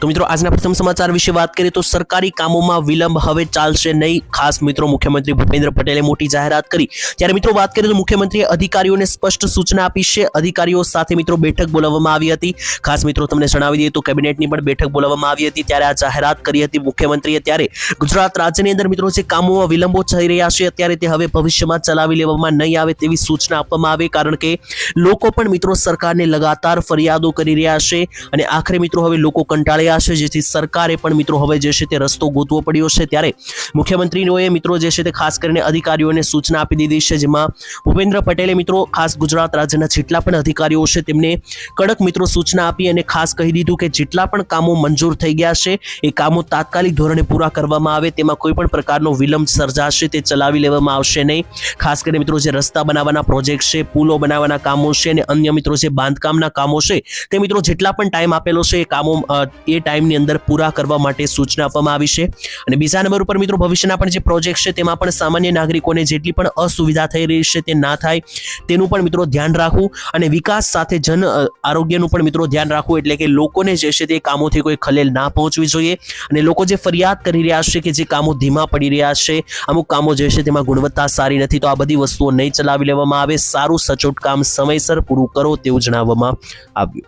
તો મિત્રો, આજના પ્રથમ સમાચાર વિશે વાત કરીએ તો સરકારી કામોમાં વિલંબ હવે ચાલશે નહીં. ખાસ મિત્રો, મુખ્યમંત્રી ભૂપેન્દ્ર પટેલે મોટી જાહેરાત કરી. ત્યારે મિત્રો, વાત કરીએ તો મુખ્યમંત્રીએ અધિકારીઓને સ્પષ્ટ સૂચના આપી છે. અધિકારીઓ સાથે મિત્રો બેઠક બોલાવવામાં આવી હતી. ખાસ મિત્રો, તમને જણાવી દઈએ તો કેબિનેટની પણ બેઠક બોલાવવામાં આવી હતી. ત્યારે આ જાહેરાત કરી હતી મુખ્યમંત્રીએ. ત્યારે ગુજરાત રાજ્યની અંદર મિત્રો, જે કામોમાં વિલંબો થઈ રહ્યા છે, અત્યારે તે હવે ભવિષ્યમાં ચલાવી લેવામાં નહીં આવે તેવી સૂચના આપવામાં આવે. કારણ કે લોકો પણ મિત્રો સરકારને લગાતાર ફરિયાદો કરી રહ્યા છે. અને આખરે મિત્રો, હવે લોકો કંટાળ્યા છે જેથી સરકારે પણ મિત્રો હવે જે છે તે રસ્તો ગોતવો પડ્યો છે. ત્યારે મુખ્યમંત્રીઓએ મિત્રો જે છે તે ખાસ કરીને અધિકારીઓને સૂચના આપી દીધી છે જેમાં ભૂપેન્દ્ર પટેલે મિત્રો ખાસ ગુજરાત રાજ્યના જેટલા પણ અધિકારીઓ છે તેમને કડક મિત્રો સૂચના આપી અને ખાસ કહી દીધું કે જેટલા પણ કામો મંજૂર થઈ ગયા છે એ કામો તાત્કાલિક ધોરણે પૂરા કરવામાં આવે તેમાં કોઈ પણ પ્રકારનો વિલંબ સર્જાશે તે ચલાવી લેવામાં આવશે નહીં. ખાસ કરીને મિત્રો જે રસ્તા બનાવવાના પ્રોજેક્ટ છે પુલો બનાવવાના કામો છે અને અન્ય મિત્રો જે બાંધકામના કામો છે તે મિત્રો જેટલા પણ ટાઈમ આપેલો છે એ કામો અ, ટાઈમની અંદર પૂરા કરવા માટે સૂચના આપવામાં આવી છે. અને બીજા નંબર ઉપર મિત્રો ભવિષ્યના પણ જે પ્રોજેક્ટ છે તેમાં પણ સામાન્ય નાગરિકોને જેટલી પણ અસુવિધા થઈ રહી છે તે ના થાય, તેનું પણ મિત્રો ધ્યાન રાખવું અને વિકાસ સાથે જન આરોગ્યનું પણ મિત્રો ધ્યાન રાખવું એટલે કે લોકોને જે છે તે કામોથી કોઈ ખલેલ ના પહોંચવી જોઈએ. અને લોકો જે ફરિયાદ કરી રહ્યા છે કે જે કામો ધીમા પડી રહ્યા છે, અમુક કામો જે છે તેમાં ગુણવત્તા સારી નથી, તો આ બધી વસ્તુઓ નહીં ચલાવી લેવામાં આવે. સારું સચોટ કામ સમયસર પૂરું કરો તેવું જણાવવામાં આવ્યું.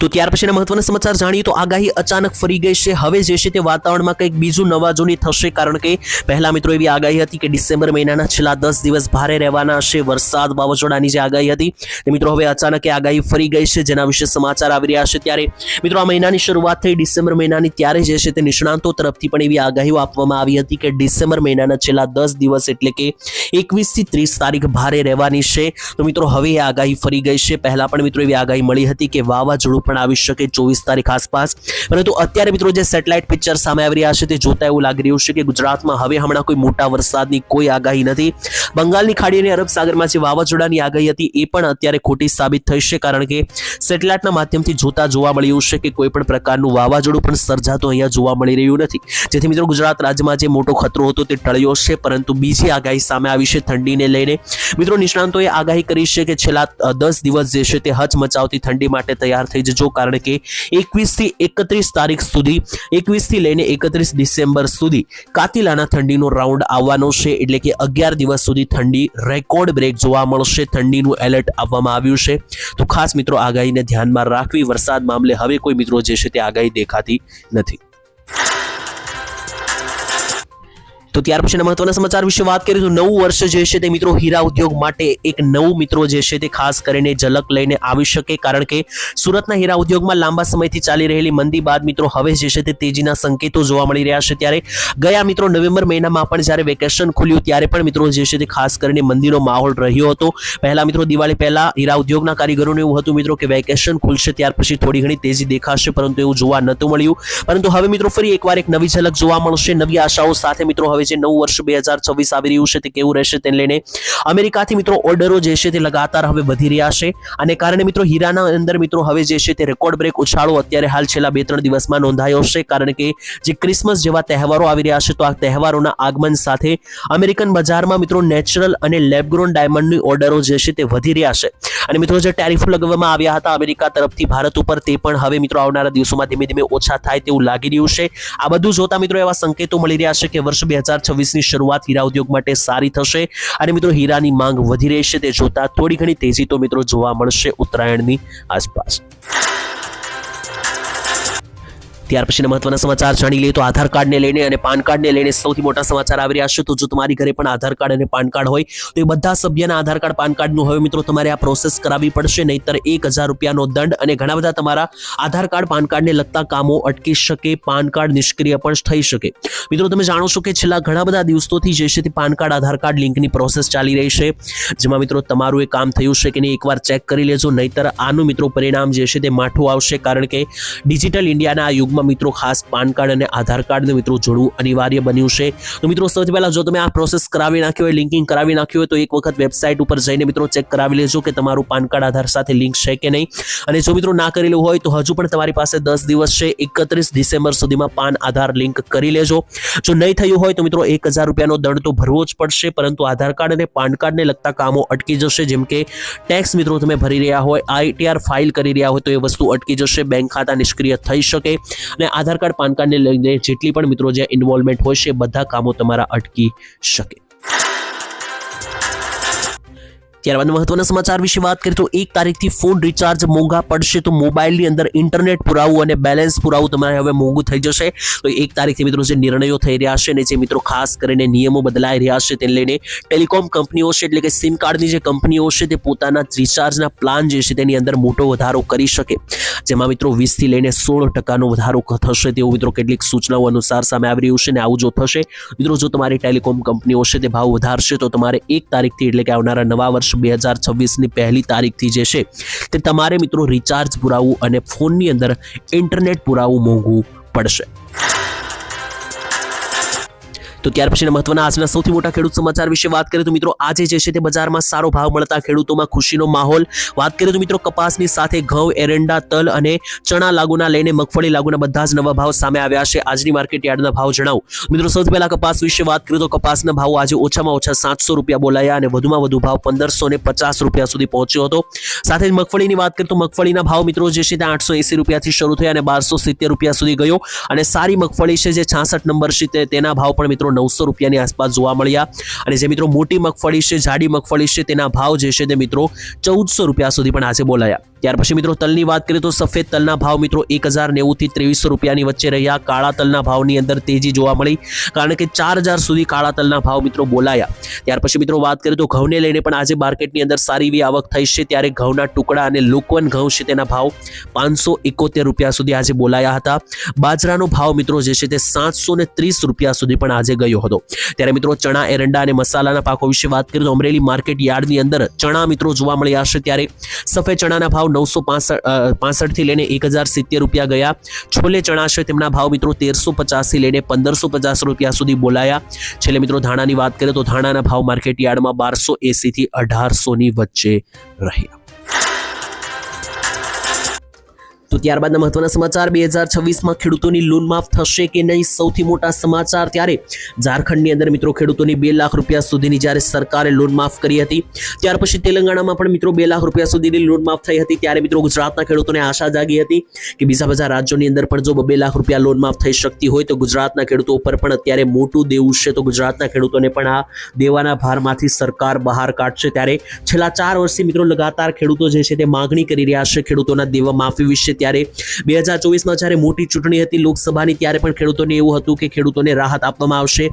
તો ત્યાર પછીના મહત્વના સમાચાર જાણીએ તો આગાહી અચાનક ફરી ગઈ છે. હવે જે છે તે વાતાવરણમાં કંઈક બીજું નવાજોની થશે કારણ કે પહેલા મિત્રો એવી આગાહી હતી કે ડિસેમ્બર મહિનાના છેલ્લા દસ દિવસ ભારે રહેવાના હશે વરસાદ વાવાઝોડાની જે આગાહી હતી તે મિત્રો હવે અચાનક એ આગાહી ફરી ગઈ છે જેના વિશે સમાચાર આવી રહ્યા છે. ત્યારે મિત્રો આ મહિનાની શરૂઆત થઈ ડિસેમ્બર મહિનાની ત્યારે જે છે તે નિષ્ણાંતો તરફથી પણ એવી આગાહીઓ આપવામાં આવી હતી કે ડિસેમ્બર મહિનાના છેલ્લા દસ દિવસ એટલે કે એકવીસથી ત્રીસ તારીખ ભારે રહેવાની છે. તો મિત્રો હવે એ આગાહી ફરી ગઈ છે. પહેલાં પણ મિત્રો એવી આગાહી મળી હતી કે વાવાઝોડું પણ આવી શકે ચોવીસ તારીખ આસપાસ. પરંતુ અત્યારે મિત્રો જે સેટેલાઇટ પિક્ચર સામે આવી રહ્યા છે તે જોતા એવું લાગી રહ્યું છે કે ગુજરાતમાં હવે હમણાં કોઈ મોટા વરસાદની કોઈ આગાહી નથી. બંગાળની ખાડી અને અરબ સાગરમાં જે વાવાઝોડાની આગાહી હતી એ પણ અત્યારે ખોટી સાબિત થઈ છે કારણ કે સેટેલાઇટના માધ્યમથી જોતા જોવા મળ્યું છે કે કોઈ પણ પ્રકારનું વાવાઝોડું પણ સર્જાતું અહીંયા જોવા મળી રહ્યું નથી. જેથી મિત્રો ગુજરાત રાજ્યમાં જે મોટો ખતરો હતો તે ટળ્યો છે, પરંતુ બીજી આગાહી સામે આવી છે ઠંડીને લઈને. મિત્રો નિષ્ણાંતોએ આગાહી કરી છે કે છેલ્લા દસ દિવસ જે છે તે હચમચાવતી ઠંડી માટે તૈયાર થઈ જજો કારણ કે એકવીસથી એકત્રીસ તારીખ સુધી એકવીસથી લઈને એકત્રીસ ડિસેમ્બર સુધી કાતિલાના ઠંડીનો રાઉન્ડ આવવાનો છે. એટલે કે અગિયાર દિવસ સુધી ઠંડી રેકોર્ડ બ્રેક જોવા મળશે. ઠંડીનું એલર્ટ આપવામાં આવ્યું છે. તો ખાસ મિત્રો આગાહીને ધ્યાનમાં રાખવી. વરસાદ મામલે હવે કોઈ મિત્રો જે છે તે આગાહી દેખાતી નથી. તો ત્યાર પછીના મહત્વના સમાચાર વિશે વાત કરી તો નવું વર્ષ જે છે તે મિત્રો હીરા ઉદ્યોગ માટે એક નવું મિત્રો જે છે તે ખાસ કરીને ઝલક લઈને આવી શકે કારણ કે સુરતના હીરા ઉદ્યોગમાં લાંબા સમયથી ચાલી રહેલી મંદી બાદ મિત્રો હવે જે છે તે તેજીના સંકેતો જોવા મળી રહ્યા છે. ત્યારે ગયા મિત્રો નવેમ્બર મહિનામાં પણ જ્યારે વેકેશન ખુલ્યું ત્યારે પણ મિત્રો જે છે તે ખાસ કરીને મંદીનો માહોલ રહ્યો હતો. પહેલા મિત્રો દિવાળી પહેલા હીરા ઉદ્યોગના કારીગરોને એવું હતું મિત્રો કે વેકેશન ખુલશે ત્યાર પછી થોડી ઘણી તેજી દેખાશે પરંતુ એવું જોવા નહોતું મળ્યું. પરંતુ હવે મિત્રો ફરી એકવાર એક નવી ઝલક જોવા મળશે. નવી આશાઓ સાથે મિત્રો હવે જે નવું વર્ષ બે આવી રહ્યું છે. તે કેવું રહેશે તેને લઈને અમેરિકાથી મિત્રો ઓર્ડરો જે છે તે લગાતાર હવે વધી રહ્યા છે. અને કારણે મિત્રો હીરાના અંદર મિત્રો હવે જે છે તે રેકોર્ડ બ્રેક ઉછાળો અત્યારે હાલ છેલ્લા બે ત્રણ દિવસમાં નોંધાયો છે. કારણ કે જે ક્રિસમસ જેવા તહેવારો આવી રહ્યા છે તો આ તહેવારોના આગમન સાથે અમેરિકન બજારમાં મિત્રો નેચરલ અને લેબગ્રોન ડાયમંડની ઓર્ડરો જે છે તે વધી રહ્યા છે. અને મિત્રો જે ટેરિફ લગાવવામાં આવ્યા હતા અમેરિકા તરફથી ભારત ઉપર તે પણ હવે મિત્રો આવનારા દિવસોમાં ધીમે ધીમે ઓછા થાય તેવું લાગી રહ્યું છે. આ બધું જોતા મિત્રો એવા સંકેતો મળી રહ્યા છે કે વર્ષ બે હજાર છવ્વીસની શરૂઆત હીરા ઉદ્યોગ માટે સારી થશે અને મિત્રો હીરાની માંગ વધી રહેશે તે જોતા થોડી ઘણી તેજી તો મિત્રો જોવા મળશે ઉત્તરાયણની આસપાસ. ત્યાર પછીના મહત્વના સમાચાર જાણી લઈએ તો આધાર કાર્ડને લઈને અને પાન કાર્ડને લઈને સૌથી મોટા સમાચાર આવી રહ્યા છે. તો જો તમારી ઘરે પણ આધાર કાર્ડ અને પાન કાર્ડ હોય, તો એ બધા સભ્યના આધાર કાર્ડ, પાન કાર્ડનું હવે મિત્રો, તમારે આ પ્રોસેસ કરાવવી પડશે. નહીતર એક હજાર રૂપિયાનો દંડ અને ઘણા બધા તમારા આધાર કાર્ડ, પાન કાર્ડને લગતા કામો અટકી શકે, પાન કાર્ડ નિષ્ક્રિય પણ થઈ શકે. મિત્રો, તમે જાણો છો કે છેલ્લા ઘણા બધા દિવસોથી જે છે તે પાન કાર્ડ, આધાર કાર્ડ લિંકની પ્રોસેસ ચાલી રહી છે. જેમાં મિત્રો, તમારું એ કામ થયું છે કે નહીં, એકવાર ચેક કરી લેજો. નહીતર આનું મિત્રો પરિણામ જે છે તે માઠું આવશે, કારણ કે ડિજિટલ ઇન્ડિયાના આ યુગમાં કાર્ડમાં મિત્રો ખાસ પાન કાર્ડ અને આધાર કાર્ડને મિત્રો જોડવું અનિવાર્ય બન્યું છે. તો મિત્રો સૌથી પહેલાં જો તમે આ પ્રોસેસ કરાવી નાખ્યો હોય લિંકિંગ કરાવી નાખ્યું હોય, તો એક વખત વેબસાઇટ ઉપર જઈને મિત્રો ચેક કરાવી લેજો કે તમારું પાન કાર્ડ, આધાર સાથે લિંક છે કે નહીં. અને જો મિત્રો ના કરેલું હોય, તો હજુ પણ તમારી પાસે દસ દિવસ છે, એકત્રીસ ડિસેમ્બર સુધીમાં પાન, આધાર લિંક કરી લેજો. જો નહીં થયું હોય, તો મિત્રો એક હજાર રૂપિયાનો દંડ તો ભરવો જ પડશે, પરંતુ આધાર કાર્ડ અને પાન કાર્ડને લગતા કામો અટકી જશે, જેમ કે ટેક્સ મિત્રો તમે ભરી રહ્યા હોય આઈટીઆર ફાઇલ કરી રહ્યા હોય, તો એ વસ્તુ અટકી જશે બેંક ખાતા નિષ્ક્રિય થઈ શકે. અને આધાર કાર્ડ, પાન કાર્ડને લઈને જેટલી પણ મિત્રો જે ઇન્વોલ્વમેન્ટ હોય છે બધા કામો તમારા અટકી શકે. ત્યારબાદ મહત્વના સમાચાર વિશે વાત કરીએ તો એક તારીખથી ફોન રિચાર્જ મોંઘા પડશે તો મોબાઈલની અંદર ઇન્ટરનેટ પુરાવું અને બેલેન્સ પુરાવું તમારે હવે મોંઘું થઈ જશે. તો એક તારીખથી મિત્રો જે નિર્ણયો થઈ રહ્યા છે અને જે મિત્રો ખાસ કરીને નિયમો બદલાઈ રહ્યા છે તેને લઈને ટેલિકોમ કંપનીઓ છે એટલે કે સિમ કાર્ડની જે કંપનીઓ છે તે પોતાના રિચાર્જના પ્લાન જે છે તેની અંદર મોટો વધારો કરી શકે. જેમાં મિત્રો વીસથી લઈને સોળ ટકાનો વધારો થશે તેવું મિત્રો કેટલીક સૂચનાઓ અનુસાર સામે આવી રહ્યું છે અને આવું જો થશે, મિત્રો જો તમારી ટેલિકોમ કંપનીઓ છે તે ભાવ વધારશે તો તમારે એક તારીખથી એટલે કે આવનારા નવા વર્ષ બે હજાર છવ્વીસની પહેલી તારીખથી જે છે તે તમારે મિત્રો રિચાર્જ પુરાવવું અને ફોનની અંદર ઇન્ટરનેટ પુરાવવું મોંઘું પડશે. તો ત્યાર પછીના મહત્વના આજના સૌથી મોટા ખેડૂત સમાચાર વિશે વાત કરીએ તો મિત્રો આજે જે છે તે બજારમાં સારો ભાવ મળતા ખેડૂતોમાં ખુશીનો માહોલ. વાત કરીએ તો મિત્રો કપાસની સાથે ઘઉં, એરંડા, તલ અને ચણા લાગુના લઈને મગફળી લાગુના બધા જ નવા ભાવ સામે આવ્યા છે. આજની માર્કેટ યાર્ડના ભાવ જણાવું. મિત્રો સૌથી પહેલા કપાસ વિશે વાત કરીએ તો કપાસના ભાવ આજે ઓછામાં ઓછા સાતસો રૂપિયા બોલાયા અને વધુમાં વધુ ભાવ પંદરસો ને પચાસ રૂપિયા સુધી પહોંચ્યો હતો. સાથે જ મગફળીની વાત કરીએ તો મગફળીના ભાવ મિત્રો જે છે તે આઠસો એસી રૂપિયાથી શરૂ થયા અને બારસો સિત્તેર રૂપિયા સુધી ગયો. અને સારી મગફળી છે જે છાસઠ નંબર છે તેના ભાવ પણ મિત્રો નવસો રૂપિયાની આસપાસ જોવા મળ્યા. અને જે મિત્રો મોટી મગફળી છે, જાડી મગફળી છે, તેના ભાવ જે છે તે મિત્રો ચૌદસો રૂપિયા સુધી પણ આજે બોલાયા. ત્યાર પછી મિત્રો તલની વાત કરીએ તો સફેદ તલના ભાવ મિત્રો એક હજાર નેવુંથી ત્રેવીસો રૂપિયાની વચ્ચે રહ્યા. કાળા તલના ભાવની અંદર તેજી જોવા મળી કારણ કે ચાર હજાર સુધી કાળા તલના ભાવ મિત્રો બોલાયા. ત્યાર પછી મિત્રો વાત કરીએ તો ઘઉંને લઈને પણ આજે માર્કેટની અંદર સારી એવી આવક થઈ છે. ત્યારે ઘઉંના ટુકડા અને લોકવન ઘઉં છે તેના ભાવ પાંચસો એકોતેર રૂપિયા સુધી આજે બોલાયા હતા. બાજરાનો ભાવ મિત્રો જે છે તે સાતસો ને ત્રીસ રૂપિયા સુધી પણ આજે ગયો હતો. ત્યારે મિત્રો ચણા, એરંડા અને મસાલાના પાકો વિશે વાત કરીએ તો અમરેલી માર્કેટ યાર્ડની અંદર ચણા મિત્રો જોવા મળ્યા હશે ત્યારે સફેદ ચણાના ભાવ નવસો પાસઠથી લઈને એક હજાર સિત્તેર રૂપિયા ગયા. છોલે ચણા છે તેમના ભાવ મિત્રો તેરસો પચાસથી લઈને પંદરસો પચાસ રૂપિયા સુધી બોલાયા. છેલ્લે મિત્રો ધાણાની વાત કરીએ તો ધાણાના ભાવ માર્કેટ યાર્ડમાં બારસો એંસીથી અઢારસોની વચ્ચે રહ્યા. તો ત્યારબાદના મહત્વના સમાચાર, બે હજાર છવ્વીસમાં ખેડૂતોની લોન માફ થશે કે નહીં સૌથી મોટા સમાચાર ત્યારે ઝારખંડની અંદર મિત્રો ખેડૂતોની બે લાખ રૂપિયા સુધીની જ્યારે સરકારે લોન માફ કરી હતી, ત્યાર પછી તેલંગાણામાં પણ મિત્રો બે લાખ રૂપિયા સુધીની લોન માફ થઈ હતી, ત્યારે મિત્રો ગુજરાતના ખેડૂતોને આશા જાગી હતી કે બીજા બધા રાજ્યોની અંદર પણ જો બે લાખ રૂપિયા લોન માફ થઈ શકતી હોય તો ગુજરાતના ખેડૂતો ઉપર પણ અત્યારે મોટું દેવું છે. તો ગુજરાતના ખેડૂતોને પણ આ દેવાના ભારમાંથી સરકાર બહાર કાઢશે. ત્યારે છેલ્લા ચાર વર્ષથી મિત્રો લગાતાર ખેડૂતો જે છે તે માગણી કરી રહ્યા છે ખેડૂતોના દેવા માફી વિશે. ત્યારે બે હજાર ચોવીસમાં જ્યારે મોટી ચૂંટણી હતી લોકસભાની, ત્યારે પણ ખેડૂતોને એવું હતું કે ખેડૂતોને રાહત આપવામાં આવશે.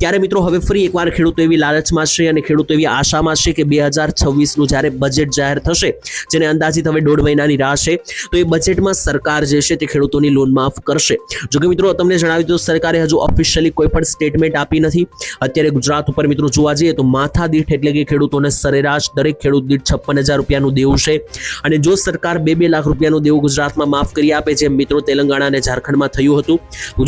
ત્યારે મિત્રો હવે ફરી એકવાર ખેડૂતો એવી લાલચમાં છે અને ખેડૂતો એવી આશામાં છે કે બે હજાર છવ્વીસનું જ્યારે બજેટ જાહેર થશે, જેને અંદાજિત હવે દોઢ મહિનાની રાહ છે, તો એ બજેટમાં સરકાર જે છે તે ખેડૂતોની લોન માફ કરશે. જો કે મિત્રો, તમને જણાવ્યું તો સરકારે હજુ ઓફિશિયલી કોઈ પણ સ્ટેટમેન્ટ આપી નથી. અત્યારે ગુજરાત ઉપર મિત્રો જોવા જઈએ તો માથા દીઠ એટલે કે ખેડૂતોને સરેરાશ દરેક ખેડૂત દીઠ છપ્પન હજાર રૂપિયાનું દેવું છે. અને જો સરકાર બે બે લાખ રૂપિયાનું દેવું ગુજરાતમાં માફ કરી આપે જેમ મિત્રો તેલંગાણા અને ઝારખંડમાં થયું હતું.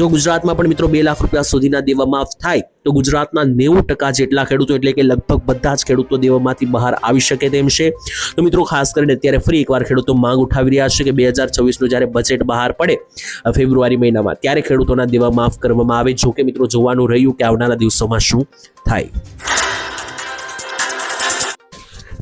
જો ગુજરાતમાં પણ મિત્રો બે લાખ રૂપિયા સુધીના દેવા માફ થાય, તો ગુજરાતના નેવું ટકા જેટલા ખેડૂતો એટલે કે લગભગ બધા જ ખેડૂતો દેવામાંથી બહાર આવી શકે તેમ છે. તો મિત્રો ખાસ કરીને અત્યારે ફરી એકવાર ખેડૂતો માંગ ઉઠાવી રહ્યા છે કે બે હજાર છવ્વીસનું જ્યારે બજેટ બહાર પડે ફેબ્રુઆરી મહિનામાં, ત્યારે ખેડૂતોના દેવા માફ કરવામાં આવે. જો કે મિત્રો જોવાનું રહ્યું કે આવનારા દિવસોમાં શું થાય.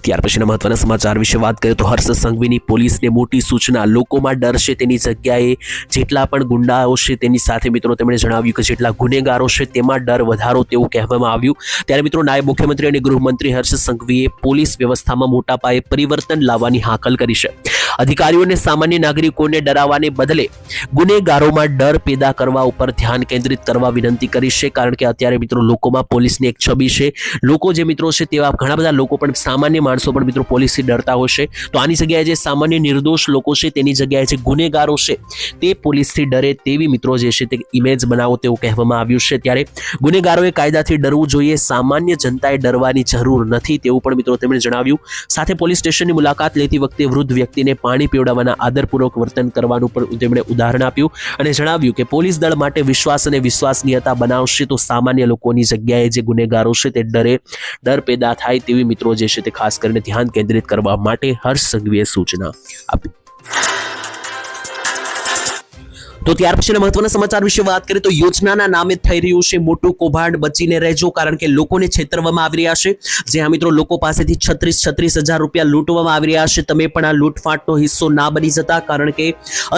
ત્યાર પછીના મહત્વના સમાચાર વિશે વાત કરીએ તો હર્ષ સંઘવીની પોલીસને મોટી સૂચના. લોકોમાં ડર છે તેની જગ્યાએ જેટલા પણ ગુંડાઓ છે તેની સાથે મિત્રો તેમણે જણાવ્યું કે જેટલા ગુનેગારો છે તેમાં ડર વધારો તેવું કહેવામાં આવ્યું. ત્યારે મિત્રો નાયબ મુખ્યમંત્રી અને ગૃહમંત્રી હર્ષ સંઘવીએ પોલીસ વ્યવસ્થામાં મોટા પાયે પરિવર્તન લાવવાની હાકલ કરી છે. અધિકારીઓને સામાન્ય નાગરિકોને ડરાવવાને બદલે ગુનેગારોમાં ડર પેદા કરવા ઉપર ધ્યાન કેન્દ્રિત કરવા વિનંતી કરી છે. કારણ કે અત્યારે મિત્રો લોકોમાં પોલીસની એક છબી છે. લોકો જે મિત્રો છે તેવા ઘણા બધા લોકો પણ સામાન્ય માણસો પણ મિત્રો પોલીસથી ડરતા હોય છે. તો આની જગ્યાએ જે સામાન્ય નિર્દોષ લોકો છે તેની જગ્યાએ જે ગુનેગારો છે તે પોલીસથી ડરે તેવી મિત્રો જે છે તે ઇમેજ બનાવો તેવું કહેવામાં આવ્યું છે. ત્યારે ગુનેગારોએ કાયદાથી ડરવું જોઈએ. સામાન્ય જનતાએ ડરવાની જરૂર નથી તેવું પણ મિત્રો તેમણે જણાવ્યું. સાથે પોલીસ સ્ટેશનની મુલાકાત લેતી વખતે વૃદ્ધ વ્યક્તિને પાણી પીવડાવવાના આદરપૂર્વક વર્તન કરવાનું પણ તેમણે ઉદાહરણ આપ્યું અને જણાવ્યું કે પોલીસ દળ માટે વિશ્વાસ અને વિશ્વાસનીયતા બનાવશે તો સામાન્ય લોકોની જગ્યાએ જે ગુનેગારો છે તે ડરે, ડર પેદા થાય તેવી મિત્રો જે છે તે ખાસ કરીને ધ્યાન કેન્દ્રિત કરવા માટે હર્ષ સંઘવીએ સૂચના આપી. તો ત્યાર પછીના મહત્વના સમાચાર વિશે વાત કરીએ તો યોજનાના નામે થઈ રહ્યું છે મોટું કૌભાંડ બચીને રહેજો કારણ કે લોકોને છેતરવામાં આવી રહ્યા છે. જે આ મિત્રો લોકો પાસેથી છત્રીસ છત્રીસ હજાર રૂપિયા લૂંટવામાં આવી રહ્યા છે. તમે પણ આ લૂંટફાટનો હિસ્સો ના બની જતા કારણ કે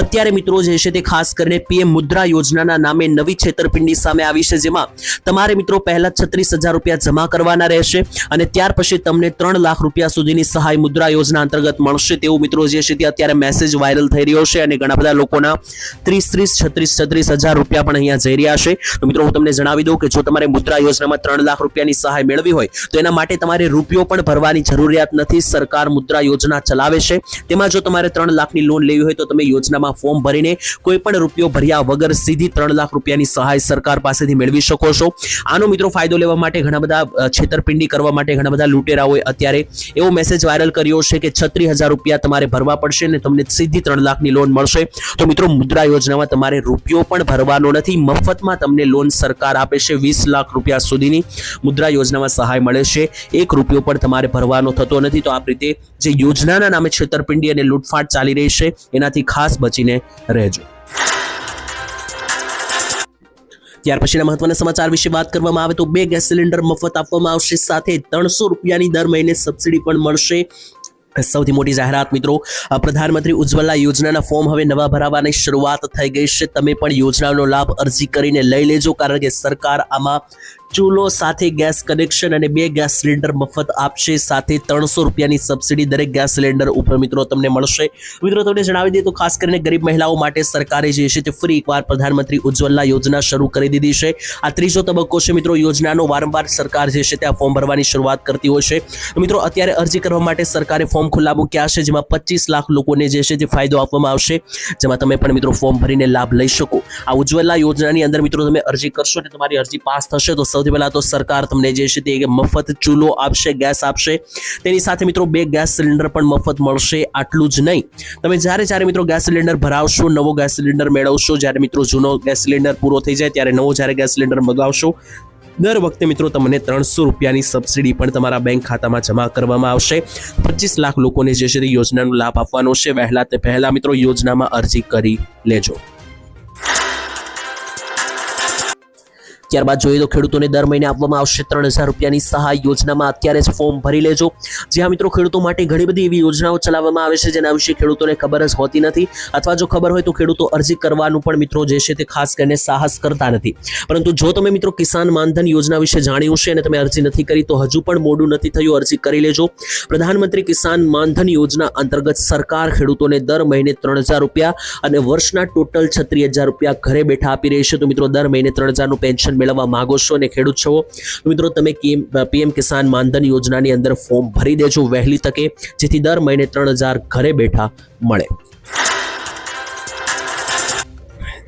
અત્યારે મિત્રો જે છે તે ખાસ કરીને પીએમ મુદ્રા યોજનાના નામે નવી છેતરપિંડી સામે આવી છે જેમાં તમારે મિત્રો પહેલા છત્રીસ હજાર રૂપિયા જમા કરવાના રહેશે અને ત્યાર પછી તમને ત્રણ લાખ રૂપિયા સુધીની સહાય મુદ્રા યોજના અંતર્ગત મળશે તેવું મિત્રો જે છે તે અત્યારે મેસેજ વાયરલ થઈ રહ્યો છે અને ઘણા બધા લોકોના ત્રીસ ત્રીસ છત્રીસ છત્રીસ હજાર રૂપિયા પણ અહીંયા જઈ રહ્યા છે. તો મિત્રો, હું તમને જણાવી દઉં કે જો તમારે મુદ્રા યોજનામાં ત્રણ લાખ રૂપિયાની સહાય મેળવી હોય, તો એના માટે તમારે રૂપિયો પણ ભરવાની જરૂરિયાત નથી. સરકાર મુદ્રા યોજના ચલાવે છે. તેમાં જો તમારે ત્રણ લાખની લોન લેવી હોય, તો તમે યોજનામાં ફોર્મ ભરીને કોઈ પણ રૂપિયો ભર્યા વગર સીધી ત્રણ લાખ રૂપિયાની સહાય સરકાર પાસેથી મેળવી શકો છો. આનો મિત્રો ફાયદો લેવા માટે ઘણા બધા છેતરપિંડી કરવા માટે ઘણા બધા લૂંટેરાઓએ અત્યારે એવો મેસેજ વાયરલ કર્યો છે કે છત્રીસ હજાર રૂપિયા તમારે ભરવા પડશે અને તમને સીધી ત્રણ લાખની લોન મળશે. તો મિત્રો, મુદ્રા યોજનામાં તમારે રૂપિયો પણ ભરવાનો નથી. મફતમાં તમને લોન સરકાર આપે છે વીસ લાખ રૂપિયા સુધીની. મુદ્રા યોજનામાં સહાય મળે છે. એક રૂપિયો પણ તમારે ભરવાનો થતો નથી. તો આ રીતે જે યોજનાના નામે છેતરપિંડી અને લૂંટફાટ ચાલી રહી છે, એનાથી ખાસ બચીને રહેજો. ત્યાર પછીના મહત્વના સમાચાર વિશે વાત કરવામાં આવે તો બે ગેસ સિલિન્ડર મફત આપવામાં આવશે. સાથે ત્રણસો રૂપિયાની દર મહિને સબસિડી પણ મળશે. સૌથી મોટી જાહેરાત મિત્રો પ્રધાનમંત્રી ઉજ્જવલા યોજનાના ફોર્મ હવે નવા ભરાવાની શરૂઆત થઈ ગઈ છે. તમે પણ યોજનાનો લાભ અરજી કરીને લઈ લેજો, કારણ કે સરકાર આમાં ચૂલો સાથે ગેસ કનેક્શન અને બે ગેસ સિલિન્ડર મફત આપશે. સાથે ત્રણસો રૂપિયાની સબસિડી દરેક ગેસ સિલિન્ડર ઉપર મિત્રો તમને મળશે. મિત્રો, તમને જણાવી દઈએ તો ખાસ કરીને ગરીબ મહિલાઓ માટે સરકારે જે છે તે ફરી એકવાર પ્રધાનમંત્રી ઉજ્જવલા યોજના શરૂ કરી દીધી છે. આ ત્રીજો તબક્કો છે મિત્રો, યોજનાનો વારંવાર સરકાર જે છે તે આ ફોર્મ ભરવાની શરૂઆત કરતી હોય છે. મિત્રો, અત્યારે અરજી કરવા માટે સરકારે ફોર્મ ખુલ્લા મૂક્યા છે, જેમાં પચીસ લાખ લોકોને જે છે તે ફાયદો આપવામાં આવશે. જેમાં તમે પણ મિત્રો ફોર્મ ભરીને લાભ લઈ શકો. આ ઉજ્જવલા યોજનાની અંદર મિત્રો તમે અરજી કરશો અને તમારી અરજી પાસ થશે, તો સૌથી પહેલા તો સરકાર તમને જે છે તે મફત ચૂલો આપશે, ગેસ આપશે. તેની સાથે મિત્રો બે ગેસ સિલિન્ડર પણ મફત મળશે, આટલું જ નહીં. તમે જ્યારે જ્યારે મિત્રો ગેસ સિલિન્ડર ભરાવશો, નવો ગેસ સિલિન્ડર મેળવશો, જ્યારે મિત્રો જૂનો ગેસ સિલિન્ડર પૂરો થઈ જાય, ત્યારે નવો જ્યારે ગેસ સિલિન્ડર મગાવશો, દર વખતે મિત્રો તમને ત્રણસો રૂપિયાની સબસિડી પણ તમારા બેંક ખાતામાં જમા કરવામાં આવશે. પચીસ લાખ લોકોને જે છે તે યોજનાનો લાભ આપવાનો છે. વહેલા તે પહેલા મિત્રો યોજનામાં અરજી કરી લેજો. ત્યારબાદ જોઈએ તો ખેડૂતોને દર મહિને આપવામાં આવશે ત્રણ હજાર રૂપિયાની સહાય યોજનામાં અત્યારે જ ફોર્મ ભરી લેજો. જ્યાં મિત્રો, ખેડૂતો માટે ઘણી બધી એવી યોજનાઓ ચલાવવામાં આવે છે, જેના વિશે ખેડૂતોને ખબર જ હોતી નથી. અથવા જો ખબર હોય તો ખેડૂતો અરજી કરવાનું પણ મિત્રો જે છે તે ખાસ કરીને સાહસ કરતા નથી. પરંતુ જો તમે મિત્રો કિસાન માનધન યોજના વિશે જાણ્યું છે અને તમે અરજી નથી કરી, તો હજુ પણ મોડું નથી થયું, અરજી કરી લેજો. પ્રધાનમંત્રી કિસાન માનધન યોજના અંતર્ગત સરકાર ખેડૂતોને દર મહિને ત્રણ હજાર રૂપિયા અને વર્ષના ટોટલ છત્રીસ હજાર રૂપિયા ઘરે બેઠા આપી રહી છે. તો મિત્રો, દર મહિને ત્રણ હજારનું પેન્શન મેળવવા માંગો છો અને ખેડૂત છો મિત્રો તમે પીએમ કિસાન માનધન યોજનાની અંદર ફોર્મ ભરી દેજો વહેલી તકે, જેથી દર મહિને ત્રણ હજાર ઘરે બેઠા મળે.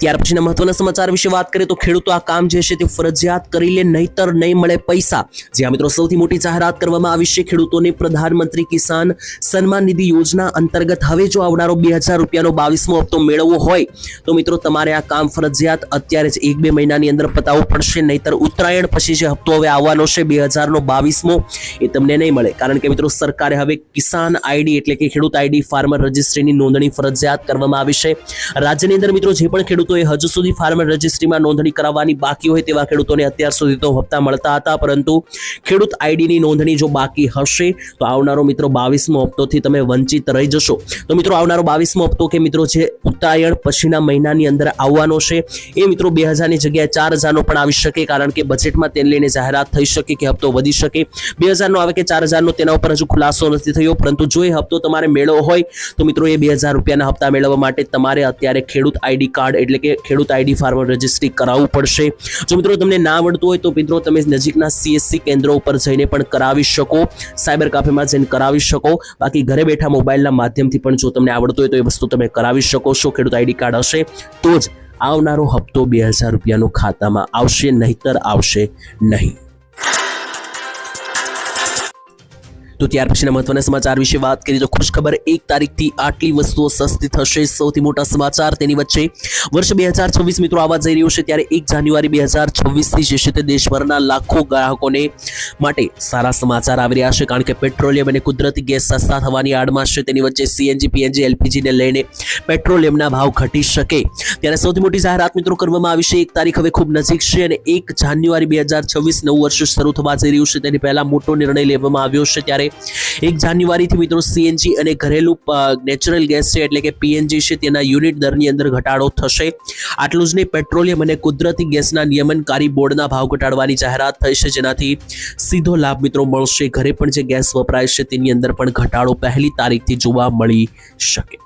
ત્યાર પછીના મહત્વના સમાચાર વિશે વાત કરીએ તો ખેડૂતો આ કામ જે છે તે ફરજિયાત કરી લે, નહીતર નહીં મળે પૈસા. જ્યાં મિત્રો સૌથી મોટી જાહેરાત કરવામાં આવી છે, ખેડૂતોને પ્રધાનમંત્રી કિસાન સન્માન નિધિ યોજના અંતર્ગત હવે જો આવનારો બે હજાર રૂપિયાનો બાવીસમો હપ્તો મેળવવો હોય, તો મિત્રો તમારે આ કામ ફરજિયાત અત્યારે જ એક બે મહિનાની અંદર પતાવવું પડશે, નહીતર ઉત્તરાયણ પછી જે હપ્તો હવે આવવાનો છે, બે હજારનો બાવીસમો, એ તમને નહીં મળે. કારણ કે મિત્રો સરકારે હવે કિસાન આઈડી એટલે કે ખેડૂત આઈડી ફાર્મર રજિસ્ટ્રીની નોંધણી ફરજિયાત કરવામાં આવી છે. રાજ્યની અંદર મિત્રો જે પણ ખેડૂતોએ હજુ સુધી ફાર્મર રજિસ્ટ્રીમાં નોંધણી કરાવવાની બાકી હોય તેવા ખેડૂતોને અત્યાર સુધી તો હપ્તા મળતા હતા, પરંતુ ખેડૂત આઈડીની નોંધણી જો બાકી હશે, તો આવનારો મિત્રો બાવીસમો હપ્તોથી તમે વંચિત રહી જશો. તો મિત્રો, આવનારો બાવીસમો હપ્તો કે મિત્રો જે ઉત્તરાયણ પછીના મહિનાની અંદર આવવાનો છે, એ મિત્રો બે હજારની જગ્યાએ ચાર હજારનો પણ આવી શકે, કારણ કે બજેટમાં તેને લઈને જાહેરાત થઈ શકે કે હપ્તો વધી શકે. બે હજારનો આવે કે ચાર હજારનો, તેના ઉપર હજુ ખુલાસો નથી થયો, પરંતુ જો એ હપ્તો તમારે મેળવો હોય, તો મિત્રો એ બે હજાર રૂપિયાના હપ્તા મેળવવા માટે તમારે અત્યારે ખેડૂત આઈડી કાર્ડ એટલે કે ખેડૂત આઈડી ફાર્મર રજિસ્ટ્રી કરાવવું પડશે. જો મિત્રો તમને ના આવડતું હોય તો મિત્રો તમે નજીકના સીએસસી કેન્દ્રો ઉપર જઈને પણ કરાવી શકો. સાયબર કાફેમાં જઈને કરાવી શકો. બાકી ઘરે બેઠા મોબાઈલના માધ્યમથી પણ જો તમને આવડતું હોય તો એ વસ્તુ તમે કરાવી શકો છો. ખેડૂત આઈડી કાર્ડ હશે તો જ આવનારો હપ્તો બે હજાર રૂપિયાનો ખાતામાં આવશે, નહીતર આવશે નહીં. તો ત્યાર પછીના મહત્વના સમાચાર વિશે વાત કરીએ તો ખુશખબર એક તારીખથી આટલી વસ્તુઓ સસ્તી થશે. સૌથી મોટા સમાચાર તેની વચ્ચે વર્ષ બે હજાર છવ્વીસ મિત્રો આવવા જઈ રહ્યું છે ત્યારે એક જાન્યુઆરી બે હજાર છવ્વીસથી જે છે તે દેશભરના લાખો ગ્રાહકોને માટે સારા સમાચાર આવી રહ્યા છે. કારણ કે પેટ્રોલિયમ અને કુદરતી ગેસ સસ્તા થવાની આડમાં છે. તેની વચ્ચે સીએનજી પીએનજી એલપીજીને લઈને પેટ્રોલિયમના ભાવ ઘટી શકે. ત્યારે સૌથી મોટી જાહેરાત મિત્રો કરવામાં આવી છે. એક તારીખ હવે ખૂબ નજીક છે અને એક જાન્યુઆરી બે હજાર છવ્વીસ નવું વર્ષ શરૂ થવા જઈ રહ્યું છે. તેની પહેલા મોટો નિર્ણય લેવામાં આવ્યો છે. ત્યારે એક જાન્યુઆરીથી મિત્રો સીએનજી અને ઘરેલું નેચરલ ગેસ છે એટલે કે પીએનજી છે તેના યુનિટ દરની અંદર ઘટાડો થશે. આટલું જ નહીં પેટ્રોલિયમ અને કુદરતી ગેસના નિયમનકારી બોર્ડના ભાવ ઘટાડવાની જાહેરાત થઈ છે, જેનાથી સીધો લાભ મિત્રો મળશે. ઘરે પણ જે ગેસ વપરાય છે તેની અંદર પણ ઘટાડો પહેલી તારીખથી જોવા મળી શકે.